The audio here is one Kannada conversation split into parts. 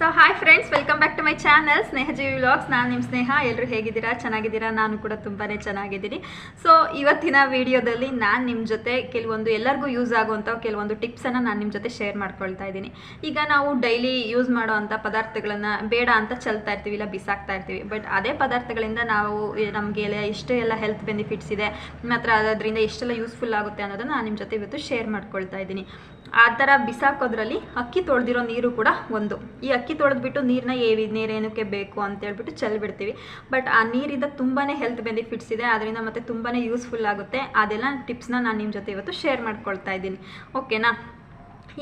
So hi friends welcome back to my channel Snehajeevi vlogs ನಾನು ನಿಮ್ಮ ಸ್ನೇಹ ಎಲ್ಲರೂ ಹೇಗಿದ್ದೀರಾ? ಚೆನ್ನಾಗಿದ್ದೀರಾ? ನಾನು ಕೂಡ ತುಂಬಾ ಚೆನ್ನಾಗಿದ್ದೀನಿ. ಸೊ ಇವತ್ತಿನ ವಿಡಿಯೋದಲ್ಲಿ ನಾನು ನಿಮ್ಮ ಜೊತೆ ಕೆಲವೊಂದು ಎಲ್ಲರಿಗೂ ಯೂಸ್ ಆಗುವಂಥ ಕೆಲವೊಂದು ಟಿಪ್ಸನ್ನು ನಾನು ನಿಮ್ಮ ಜೊತೆ ಶೇರ್ ಮಾಡ್ಕೊಳ್ತಾ ಇದ್ದೀನಿ. ಈಗ ನಾವು ಡೈಲಿ ಯೂಸ್ ಮಾಡುವಂಥ ಪದಾರ್ಥಗಳನ್ನು ಬೇಡ ಅಂತ ಚೆಲ್ತಾ ಇರ್ತೀವಿ, ಇಲ್ಲ ಬಿಸಾಕ್ತಾ ಇರ್ತೀವಿ. ಬಟ್ ಅದೇ ಪದಾರ್ಥಗಳಿಂದ ನಾವು ನಮಗೆ ಎಷ್ಟು ಎಲ್ಲ ಹೆಲ್ತ್ ಬೆನಿಫಿಟ್ಸ್ ಇದೆ ಮಾತ್ರ ಅದರಿಂದ ಎಷ್ಟೆಲ್ಲ ಯೂಸ್ಫುಲ್ ಆಗುತ್ತೆ ಅನ್ನೋದನ್ನು ನಾನು ನಿಮ್ಮ ಜೊತೆ ಇವತ್ತು ಶೇರ್ ಮಾಡ್ಕೊಳ್ತಾ ಇದ್ದೀನಿ. ಆ ಥರ ಬಿಸಾಕೋದ್ರಲ್ಲಿ ಅಕ್ಕಿ ತೊಳೆದಿರೋ ನೀರು ಕೂಡ ಒಂದು. ಈ ಅಕ್ಕಿ ತೊಳೆದ್ಬಿಟ್ಟು ನೀರನ್ನ ಏವಿ, ನೀರೇನಕ್ಕೆ ಬೇಕು ಅಂತ ಹೇಳ್ಬಿಟ್ಟು ಚೆಲ್ಬಿಡ್ತೀವಿ. ಬಟ್ ಆ ನೀರಿಂದ ತುಂಬಾ ಹೆಲ್ತ್ ಬೆನಿಫಿಟ್ಸ್ ಇದೆ. ಅದರಿಂದ ಮತ್ತೆ ತುಂಬಾ ಯೂಸ್ಫುಲ್ ಆಗುತ್ತೆ. ಅದೆಲ್ಲ ಟಿಪ್ಸ್ನ ನಾನು ನಿಮ್ಮ ಜೊತೆ ಇವತ್ತು ಶೇರ್ ಮಾಡ್ಕೊಳ್ತಾ ಇದ್ದೀನಿ. ಓಕೆನಾ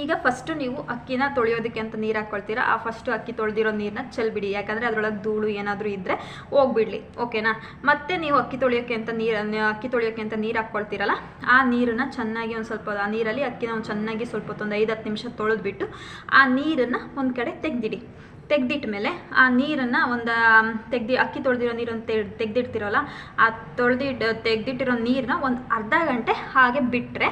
ಈಗ ಫಸ್ಟು ನೀವು ಅಕ್ಕಿನ ತೊಳೆಯೋದಕ್ಕೆ ಅಂತ ನೀರು ಹಾಕ್ಕೊಳ್ತೀರಾ ಆ ಫಸ್ಟು ಅಕ್ಕಿ ತೊಳೆದಿರೋ ನೀರನ್ನ ಚೆಲ್ಬಿಡಿ ಯಾಕಂದರೆ ಅದರೊಳಗೆ ಧೂಳು ಏನಾದರೂ ಇದ್ದರೆ ಹೋಗ್ಬಿಡ್ಲಿ. ಓಕೆನಾ ಮತ್ತೆ ನೀವು ಅಕ್ಕಿ ತೊಳೆಯೋಕ್ಕೆ ಅಂತ ನೀರು, ಅಕ್ಕಿ ತೊಳೆಯೋಕ್ಕೆ ಅಂತ ನೀರು ಹಾಕ್ಕೊಳ್ತೀರಲ್ಲ ಆ ನೀರನ್ನು ಚೆನ್ನಾಗಿ ಒಂದು ಸ್ವಲ್ಪ, ಆ ನೀರಲ್ಲಿ ಅಕ್ಕಿನ ಒಂದು ಚೆನ್ನಾಗಿ ಸ್ವಲ್ಪ ಹೊತ್ತು ಒಂದು ಐದು ಹತ್ತು ನಿಮಿಷ ತೊಳೆದ್ಬಿಟ್ಟು ಆ ನೀರನ್ನು ಒಂದು ಕಡೆ ತೆಗೆದಿಡಿ. ತೆಗ್ದಿಟ್ಟ ಮೇಲೆ ಆ ನೀರನ್ನು ಒಂದು ತೆಗ್ದು, ಅಕ್ಕಿ ತೊಳೆದಿರೋ ನೀರನ್ನು ತೆಗ್ದಿಡ್ತಿರೋಲ್ಲ, ಆ ತೊಳೆದಿಟ್ಟು ತೆಗ್ದಿಟ್ಟಿರೋ ನೀರನ್ನ ಒಂದು ಅರ್ಧ ಗಂಟೆ ಹಾಗೆ ಬಿಟ್ಟರೆ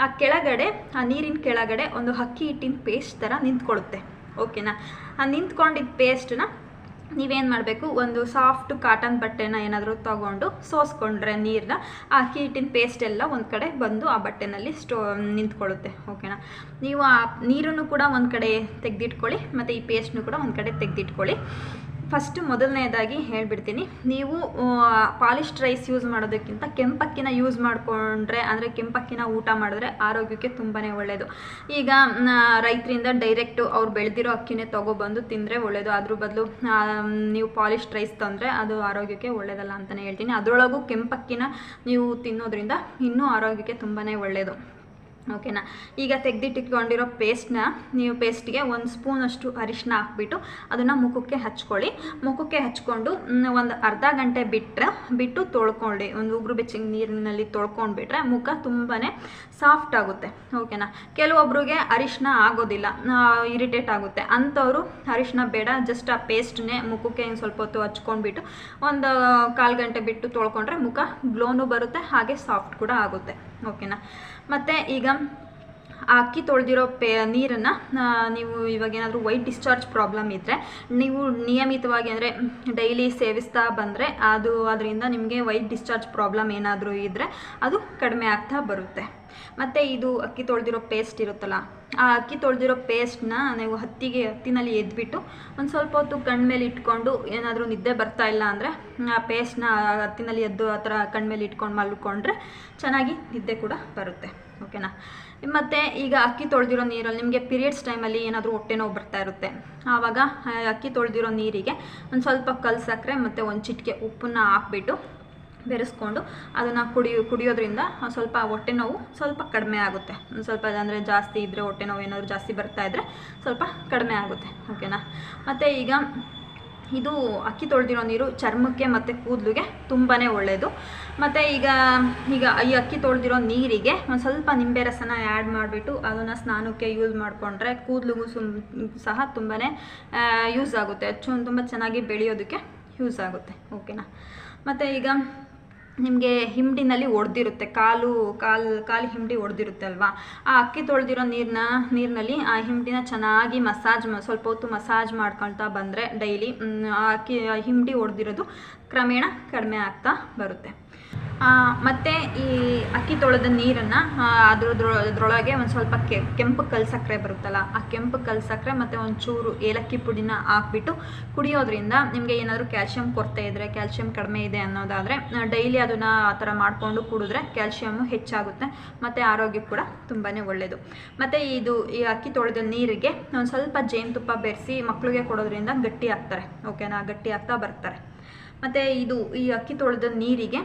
ಆ ಕೆಳಗಡೆ, ಆ ನೀರಿನ ಕೆಳಗಡೆ ಒಂದು ಅಕ್ಕಿ ಹಿಟ್ಟಿನ ಪೇಸ್ಟ್ ಥರ ನಿಂತ್ಕೊಳ್ಳುತ್ತೆ. ಓಕೆನಾ ಆ ನಿಂತ್ಕೊಂಡಿದ್ದ ಪೇಸ್ಟನ್ನ ನೀವೇನು ಮಾಡಬೇಕು? ಒಂದು ಸಾಫ್ಟ್ ಕಾಟನ್ ಬಟ್ಟೆನ ಏನಾದರೂ ತಗೊಂಡು ಸೋಸ್ಕೊಂಡ್ರೆ ನೀರನ್ನ ಆ ಅಕ್ಕಿ ಹಿಟ್ಟಿನ ಪೇಸ್ಟ್ ಎಲ್ಲ ಒಂದು ಕಡೆ ಬಂದು ಆ ಬಟ್ಟೆನಲ್ಲಿ ಸ್ಟೋ, ನಿಂತ್ಕೊಳ್ಳುತ್ತೆ. ಓಕೆನಾ ನೀವು ಆ ನೀರನ್ನು ಕೂಡ ಒಂದು ಕಡೆ ತೆಗೆದಿಟ್ಕೊಳ್ಳಿ, ಮತ್ತು ಈ ಪೇಸ್ಟ್ನು ಕೂಡ ಒಂದು ಕಡೆ ತೆಗೆದಿಟ್ಕೊಳ್ಳಿ. ಫಸ್ಟು ಮೊದಲನೇದಾಗಿ ಹೇಳ್ಬಿಡ್ತೀನಿ. ನೀವು ಪಾಲಿಶ್ಡ್ ರೈಸ್ ಯೂಸ್ ಮಾಡೋದಕ್ಕಿಂತ ಕೆಂಪಕ್ಕಿನ ಯೂಸ್ ಮಾಡಿಕೊಂಡ್ರೆ, ಅಂದರೆ ಕೆಂಪಕ್ಕಿನ ಊಟ ಮಾಡಿದ್ರೆ ಆರೋಗ್ಯಕ್ಕೆ ತುಂಬಾ ಒಳ್ಳೆಯದು ಈಗ ರೈತರಿಂದ ಡೈರೆಕ್ಟು ಅವ್ರು ಬೆಳೆದಿರೋ ಅಕ್ಕಿನೇ ತೊಗೊಬಂದು ತಿಂದರೆ ಒಳ್ಳೆಯದು ಅದ್ರ ಬದಲು ನೀವು ಪಾಲಿಶ್ಡ್ ರೈಸ್ ತಂದರೆ ಅದು ಆರೋಗ್ಯಕ್ಕೆ ಒಳ್ಳೆಯದಲ್ಲ ಅಂತಲೇ ಹೇಳ್ತೀನಿ. ಅದರೊಳಗೂ ಕೆಂಪಕ್ಕಿನ ನೀವು ತಿನ್ನೋದ್ರಿಂದ ಇನ್ನೂ ಆರೋಗ್ಯಕ್ಕೆ ತುಂಬಾ ಒಳ್ಳೆಯದು ಓಕೆನಾ? ಈಗ ತೆಗೆದಿಟ್ಟಿಟ್ಕೊಂಡಿರೋ ಪೇಸ್ಟ್ನ ನೀವು ಪೇಸ್ಟ್ಗೆ ಒಂದು ಸ್ಪೂನಷ್ಟು ಅರಿಶಿನ ಹಾಕ್ಬಿಟ್ಟು ಅದನ್ನು ಮುಖಕ್ಕೆ ಹಚ್ಕೊಳ್ಳಿ. ಮುಖಕ್ಕೆ ಹಚ್ಕೊಂಡು ಒಂದು ಅರ್ಧ ಗಂಟೆ ಬಿಟ್ಟರೆ ಬಿಟ್ಟು ತೊಳ್ಕೊಳ್ಳಿ. ಒಂದು ಉಗುರು ಬೆಚ್ಚಿಗೆ ನೀರಿನಲ್ಲಿ ತೊಳ್ಕೊಂಡ್ಬಿಟ್ರೆ ಮುಖ ತುಂಬಾ ಸಾಫ್ಟ್ ಆಗುತ್ತೆ. ಓಕೆನಾ? ಕೆಲವೊಬ್ರಿಗೆ ಅರಿಶಿನ ಆಗೋದಿಲ್ಲ ಇರಿಟೇಟ್ ಆಗುತ್ತೆ. ಅಂಥವರು ಅರಿಶಿನ ಬೇಡ ಜಸ್ಟ್ ಆ ಪೇಸ್ಟ್ನೇ ಮುಖಕ್ಕೆ ಸ್ವಲ್ಪ ಹೊತ್ತು ಹಚ್ಕೊಂಡ್ಬಿಟ್ಟು, ಒಂದು ಕಾಲು ಗಂಟೆ ಬಿಟ್ಟು ತೊಳ್ಕೊಂಡ್ರೆ ಮುಖ ಗ್ಲೋನು ಬರುತ್ತೆ, ಹಾಗೆ ಸಾಫ್ಟ್ ಕೂಡ ಆಗುತ್ತೆ. ಓಕೆನಾ? ಮತ್ತು ಈಗ ಅಕ್ಕಿ ತೊಳೆದಿರೋ ಪೇ, ನೀರನ್ನು ನೀವು ಇವಾಗ ಏನಾದರೂ ವೈಟ್ ಡಿಸ್ಚಾರ್ಜ್ ಪ್ರಾಬ್ಲಮ್ ಇದ್ದರೆ ನೀವು ನಿಯಮಿತವಾಗಿ ಅಂದರೆ ಡೈಲಿ ಸೇವಿಸ್ತಾ ಬಂದರೆ ಅದು ಅದರಿಂದ ನಿಮಗೆ ವೈಟ್ ಡಿಸ್ಚಾರ್ಜ್ ಪ್ರಾಬ್ಲಮ್ ಏನಾದರೂ ಇದ್ದರೆ ಅದು ಕಡಿಮೆ ಆಗ್ತಾ ಬರುತ್ತೆ. ಮತ್ತು ಇದು ಅಕ್ಕಿ ತೊಳೆದಿರೋ ಪೇಸ್ಟ್ ಇರುತ್ತಲ್ಲ ಆ ಅಕ್ಕಿ ತೊಳೆದಿರೋ ಪೇಸ್ಟ್ನ ನೀವು ಹತ್ತಿಗೆ, ಹತ್ತಿನಲ್ಲಿ ಎದ್ಬಿಟ್ಟು ಒಂದು ಸ್ವಲ್ಪ ಹೊತ್ತು ಕಣ್ಮೇಲೆ ಇಟ್ಕೊಂಡು ಏನಾದರೂ ನಿದ್ದೆ ಬರ್ತಾ ಇಲ್ಲ ಅಂದರೆ ಆ ಪೇಸ್ಟ್ನ ಹತ್ತಿನಲ್ಲಿ ಎದ್ದು ಆ ಥರ ಕಣ್ಮೇಲೆ ಇಟ್ಕೊಂಡು ಮಲ್ಕೊಂಡ್ರೆ ಚೆನ್ನಾಗಿ ನಿದ್ದೆ ಕೂಡ ಬರುತ್ತೆ. ಓಕೆನಾ? ಮತ್ತು ಈಗ ಅಕ್ಕಿ ತೊಳೆದಿರೋ ನೀರಲ್ಲಿ ನಿಮಗೆ ಪೀರಿಯಡ್ಸ್ ಟೈಮಲ್ಲಿ ಏನಾದರೂ ಹೊಟ್ಟೆ ನೋವು ಬರ್ತಾ ಇರುತ್ತೆ. ಆವಾಗ ಅಕ್ಕಿ ತೊಳೆದಿರೋ ನೀರಿಗೆ ಒಂದು ಸ್ವಲ್ಪ ಕಲ್ಸಕ್ರೆ ಮತ್ತು ಒಂದು ಚಿಟಿಕೆ ಉಪ್ಪನ್ನ ಹಾಕ್ಬಿಟ್ಟು ಬೆರೆಸ್ಕೊಂಡು ಅದನ್ನು ಕುಡಿಯೋ, ಕುಡಿಯೋದ್ರಿಂದ ಸ್ವಲ್ಪ ಹೊಟ್ಟೆ ನೋವು ಸ್ವಲ್ಪ ಕಡಿಮೆ ಆಗುತ್ತೆ. ಒಂದು ಸ್ವಲ್ಪ ಅಂದರೆ ಜಾಸ್ತಿ ಇದ್ದರೆ ಹೊಟ್ಟೆ ನೋವು ಏನಾದರೂ ಜಾಸ್ತಿ ಬರ್ತಾ ಇದ್ದರೆ ಸ್ವಲ್ಪ ಕಡಿಮೆ ಆಗುತ್ತೆ. ಓಕೆನಾ ಮತ್ತು ಈಗ ಇದು ಅಕ್ಕಿ ತೊಳೆದಿರೋ ನೀರು ಚರ್ಮಕ್ಕೆ ಮತ್ತು ಕೂದಲಿಗೆ ತುಂಬಾ ಒಳ್ಳೆಯದು ಮತ್ತು ಈಗ ಈಗ ಈ ಅಕ್ಕಿ ತೊಳೆದಿರೋ ನೀರಿಗೆ ಒಂದು ಸ್ವಲ್ಪ ನಿಂಬೆ ರಸನ ಆ್ಯಡ್ ಮಾಡಿಬಿಟ್ಟು ಅದನ್ನು ಸ್ನಾನಕ್ಕೆ ಯೂಸ್ ಮಾಡಿಕೊಂಡ್ರೆ ಕೂದಲಿಗೂ ಸುಮ್, ಸಹ ತುಂಬಾ ಯೂಸ್ ಆಗುತ್ತೆ. ಚು, ತುಂಬ ಚೆನ್ನಾಗಿ ಬೆಳೆಯೋದಕ್ಕೆ ಯೂಸ್ ಆಗುತ್ತೆ. ಓಕೆನಾ ಮತ್ತು ಈಗ ನಿಮಗೆ ಹಿಂಡಿನಲ್ಲಿ ಒಡೆದಿರುತ್ತೆ, ಕಾಲು ಕಾಲು ಕಾಲು ಹಿಂಡಿ ಒಡೆದಿರುತ್ತೆ ಅಲ್ವಾ? ಆ ಅಕ್ಕಿ ತೊಳೆದಿರೋ ನೀರನ್ನ ನೀರಿನಲ್ಲಿ ಆ ಹಿಂಡಿನ ಚೆನ್ನಾಗಿ ಮಸಾಜ್ ಸ್ವಲ್ಪ ಹೊತ್ತು ಮಸಾಜ್ ಮಾಡ್ಕೊಳ್ತಾ ಬಂದರೆ ಡೈಲಿ ಆ ಅಕ್ಕಿ ಹಿಂಡಿ ಒಡೆದಿರೋದು ಕ್ರಮೇಣ ಕಡಿಮೆ ಆಗ್ತಾ ಬರುತ್ತೆ. ಮತ್ತು ಈ ಅಕ್ಕಿ ತೊಳೆದ ನೀರನ್ನು ಅದ್ರದ್ರ, ಅದ್ರೊಳಗೆ ಒಂದು ಸ್ವಲ್ಪ ಕೆಂಪು ಕಲ್ ಸಕ್ಕರೆ ಬರುತ್ತಲ್ಲ, ಆ ಕೆಂಪು ಕಲ್ ಸಕ್ಕರೆ ಮತ್ತು ಒಂಚೂರು ಏಲಕ್ಕಿ ಪುಡಿನ ಹಾಕ್ಬಿಟ್ಟು ಕುಡಿಯೋದ್ರಿಂದ ನಿಮಗೆ ಏನಾದರೂ ಕ್ಯಾಲ್ಶಿಯಂ ಕೊರತೆ ಇದ್ದರೆ ಕ್ಯಾಲ್ಶಿಯಂ ಕಡಿಮೆ ಇದೆ ಅನ್ನೋದಾದರೆ ಡೈಲಿ ಅದನ್ನು ಆ ಥರ ಮಾಡಿಕೊಂಡು ಕುಡಿದ್ರೆ ಕ್ಯಾಲ್ಶಿಯಮ್ಮು ಹೆಚ್ಚಾಗುತ್ತೆ, ಮತ್ತು ಆರೋಗ್ಯ ಕೂಡ ತುಂಬಾ ಒಳ್ಳೆಯದು ಮತ್ತು ಇದು, ಈ ಅಕ್ಕಿ ತೊಳೆದ ನೀರಿಗೆ ಒಂದು ಸ್ವಲ್ಪ ಜೇನುತುಪ್ಪ ಬೆರೆಸಿ ಮಕ್ಕಳಿಗೆ ಕೊಡೋದ್ರಿಂದ ಗಟ್ಟಿ ಆಗ್ತಾರೆ ಓಕೆನಾ ಗಟ್ಟಿ ಆಗ್ತಾ ಬರ್ತಾರೆ. ಮತ್ತು ಇದು, ಈ ಅಕ್ಕಿ ತೊಳೆದ ನೀರಿಗೆ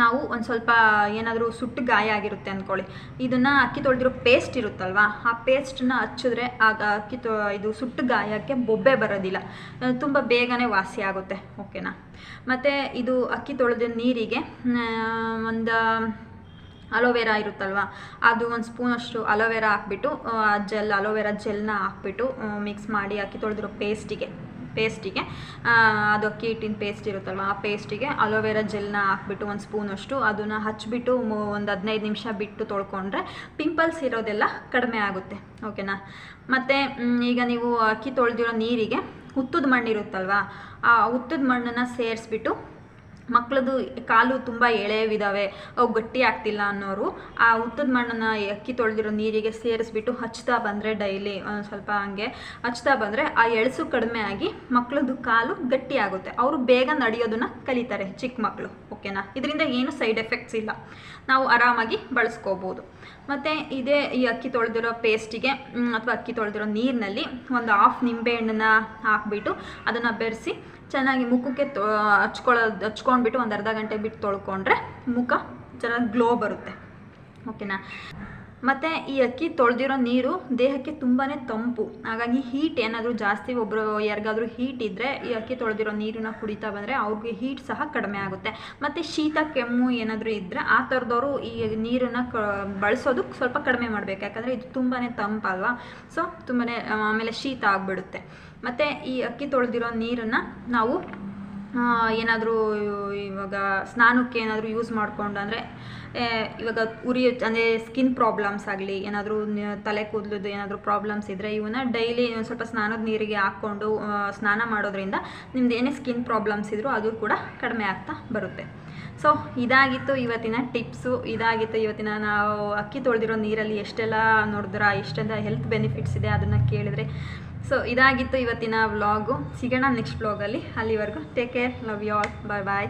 ನಾವು ಒಂದು ಸ್ವಲ್ಪ ಏನಾದರೂ ಸುಟ್ಟು ಗಾಯ ಆಗಿರುತ್ತೆ ಅಂದ್ಕೊಳ್ಳಿ ಇದನ್ನು ಅಕ್ಕಿ ತೊಳೆದಿರೋ ಪೇಸ್ಟ್ ಇರುತ್ತಲ್ವ, ಆ ಪೇಸ್ಟನ್ನ ಹಚ್ಚಿದ್ರೆ ಆಗ ಅಕ್ಕಿ ತೊ, ಇದು ಸುಟ್ಟು ಗಾಯಕ್ಕೆ ಬೊಬ್ಬೆ ಬರೋದಿಲ್ಲ. ತುಂಬ ಬೇಗನೆ ವಾಸಿ ಆಗುತ್ತೆ, ಓಕೆನಾ? ಮತ್ತು ಇದು ಅಕ್ಕಿ ತೊಳೆದ ನೀರಿಗೆ ಒಂದು ಅಲೋವೆರಾ ಇರುತ್ತಲ್ವ, ಅದು ಒಂದು ಸ್ಪೂನಷ್ಟು ಅಲೋವೆರಾ ಹಾಕ್ಬಿಟ್ಟು ಜೆಲ್, ಅಲೋವೆರಾ ಜೆಲ್ನ ಹಾಕ್ಬಿಟ್ಟು ಮಿಕ್ಸ್ ಮಾಡಿ ಅಕ್ಕಿ ತೊಳೆದಿರೋ ಪೇಸ್ಟಿಗೆ ಪೇಸ್ಟಿಗೆ ಅದು ಅಕ್ಕಿ ಹಿಟ್ಟಿನ ಪೇಸ್ಟ್ ಇರುತ್ತಲ್ವ, ಆ ಪೇಸ್ಟಿಗೆ ಅಲೋವೆರಾ ಜೆಲ್ನ ಹಾಕ್ಬಿಟ್ಟು ಒಂದು ಸ್ಪೂನಷ್ಟು ಅದನ್ನು ಹಚ್ಬಿಟ್ಟು ಒಂದು ಹದಿನೈದು ನಿಮಿಷ ಬಿಟ್ಟು ತೊಳ್ಕೊಂಡ್ರೆ ಪಿಂಪಲ್ಸ್ ಇರೋದೆಲ್ಲ ಕಡಿಮೆ ಆಗುತ್ತೆ ಓಕೆನಾ ಮತ್ತು ಈಗ ನೀವು ಅಕ್ಕಿ ತೊಳೆದಿರೋ ನೀರಿಗೆ ಹುತ್ತದ ಮಣ್ಣಿರುತ್ತಲ್ವ, ಆ ಹುತ್ತದ ಮಣ್ಣನ್ನು ಸೇರಿಸ್ಬಿಟ್ಟು ಮಕ್ಕಳದು ಕಾಲು ತುಂಬ ಎಳೆವಿದಾವೆ ಅವು ಗಟ್ಟಿ ಆಗ್ತಿಲ್ಲ ಅನ್ನೋರು, ಆ ಉತ್ತದ ಮಣ್ಣನ್ನು ಅಕ್ಕಿ ತೊಳೆದಿರೋ ನೀರಿಗೆ ಸೇರಿಸ್ಬಿಟ್ಟು ಹಚ್ತಾ ಬಂದರೆ ಡೈಲಿ ಸ್ವಲ್ಪ ಹಂಗೆ ಹಚ್ತಾ ಬಂದರೆ ಆ ಎಳಸು ಕಡಿಮೆ ಆಗಿ ಮಕ್ಕಳದು ಕಾಲು ಗಟ್ಟಿ ಆಗುತ್ತೆ. ಅವರು ಬೇಗ ನಡೆಯೋದನ್ನ ಕಲಿತಾರೆ ಚಿಕ್ಕ ಮಕ್ಕಳು ಓಕೆನಾ? ಇದರಿಂದ ಏನು ಸೈಡ್ ಎಫೆಕ್ಟ್ಸ್ ಇಲ್ಲ. ನಾವು ಆರಾಮಾಗಿ ಬಳಸ್ಕೋಬೋದು. ಮತ್ತು ಇದೇ ಈ ಅಕ್ಕಿ ತೊಳೆದಿರೋ ಪೇಸ್ಟಿಗೆ ಅಥವಾ ಅಕ್ಕಿ ತೊಳೆದಿರೋ ನೀರಿನಲ್ಲಿ ಒಂದು ಹಾಫ್ ನಿಂಬೆಹಣ್ಣನ್ನು ಹಾಕ್ಬಿಟ್ಟು ಅದನ್ನು ಬೆರೆಸಿ ಚೆನ್ನಾಗಿ ಮುಖಕ್ಕೆ ತೊ ಹಚ್ಕೊಳ್ಳೋದು ಹಚ್ಕೊಂಡ್ಬಿಟ್ಟು ಒಂದು ಅರ್ಧ ಗಂಟೆ ಬಿಟ್ಟು ತೊಳ್ಕೊಂಡ್ರೆ ಮುಖ ಚೆನ್ನಾಗಿ ಗ್ಲೋ ಬರುತ್ತೆ. ಓಕೆನಾ ಮತ್ತು ಈ ಅಕ್ಕಿ ತೊಳೆದಿರೋ ನೀರು ದೇಹಕ್ಕೆ ತುಂಬಾ ತಂಪು. ಹಾಗಾಗಿ ಹೀಟ್ ಏನಾದರೂ ಜಾಸ್ತಿ ಒಬ್ಬರು ಯಾರಿಗಾದ್ರೂ ಹೀಟ್ ಇದ್ದರೆ ಈ ಅಕ್ಕಿ ತೊಳೆದಿರೋ ನೀರನ್ನ ಕುಡಿತಾ ಬಂದರೆ ಅವ್ರಿಗೆ ಹೀಟ್ ಸಹ ಕಡಿಮೆ ಆಗುತ್ತೆ. ಮತ್ತು ಶೀತ, ಕೆಮ್ಮು ಏನಾದರೂ ಇದ್ದರೆ ಆ ಥರದವರು ಈ ನೀರನ್ನು ಕ ಬಳಸೋದು ಸ್ವಲ್ಪ ಕಡಿಮೆ ಮಾಡಬೇಕು. ಯಾಕಂದರೆ ಇದು ತುಂಬಾ ತಂಪಲ್ವಾ ಸೊ ತುಂಬಾ ಆಮೇಲೆ ಶೀತ ಆಗಿಬಿಡುತ್ತೆ. ಮತ್ತು ಈ ಅಕ್ಕಿ ತೊಳೆದಿರೋ ನೀರನ್ನು ನಾವು ಏನಾದರೂ ಇವಾಗ ಸ್ನಾನಕ್ಕೆ ಏನಾದರೂ ಯೂಸ್ ಮಾಡಿಕೊಂಡು ಅಂದರೆ ಇವಾಗ ಉರಿ, ಅಂದರೆ ಸ್ಕಿನ್ ಪ್ರಾಬ್ಲಮ್ಸ್ ಆಗಲಿ, ಏನಾದರೂ ತಲೆ ಕೂದಲದ್ದು ಏನಾದರೂ ಪ್ರಾಬ್ಲಮ್ಸ್ ಇದ್ದರೆ ಇವನ್ನ ಡೈಲಿ ಸ್ವಲ್ಪ ಸ್ನಾನದ ನೀರಿಗೆ ಹಾಕ್ಕೊಂಡು ಸ್ನಾನ ಮಾಡೋದ್ರಿಂದ ನಿಮ್ದು ಏನೇ ಸ್ಕಿನ್ ಪ್ರಾಬ್ಲಮ್ಸ್ ಇದ್ದರೂ ಅದು ಕೂಡ ಕಡಿಮೆ ಆಗ್ತಾ ಬರುತ್ತೆ. ಸೊ ಇದಾಗಿತ್ತು ಇವತ್ತಿನ ಟಿಪ್ಸು ಇದಾಗಿತ್ತು ಇವತ್ತಿನ ನಾವು ಅಕ್ಕಿ ತೊಳೆದಿರೋ ನೀರಲ್ಲಿ ಎಷ್ಟೆಲ್ಲ ನೋಡಿದ್ರ, ಎಷ್ಟೆಲ್ಲ ಹೆಲ್ತ್ ಬೆನಿಫಿಟ್ಸ್ ಇದೆ ಅದನ್ನು ಕೇಳಿದ್ರೆ ಸೊ ಇದಾಗಿತ್ತು ಇವತ್ತಿನ ವ್ಲಾಗು ಸಿಗೋಣ ನೆಕ್ಸ್ಟ್ ವ್ಲಾಗಲ್ಲಿ ಅಲ್ಲಿವರೆಗೂ take care love you all bye bye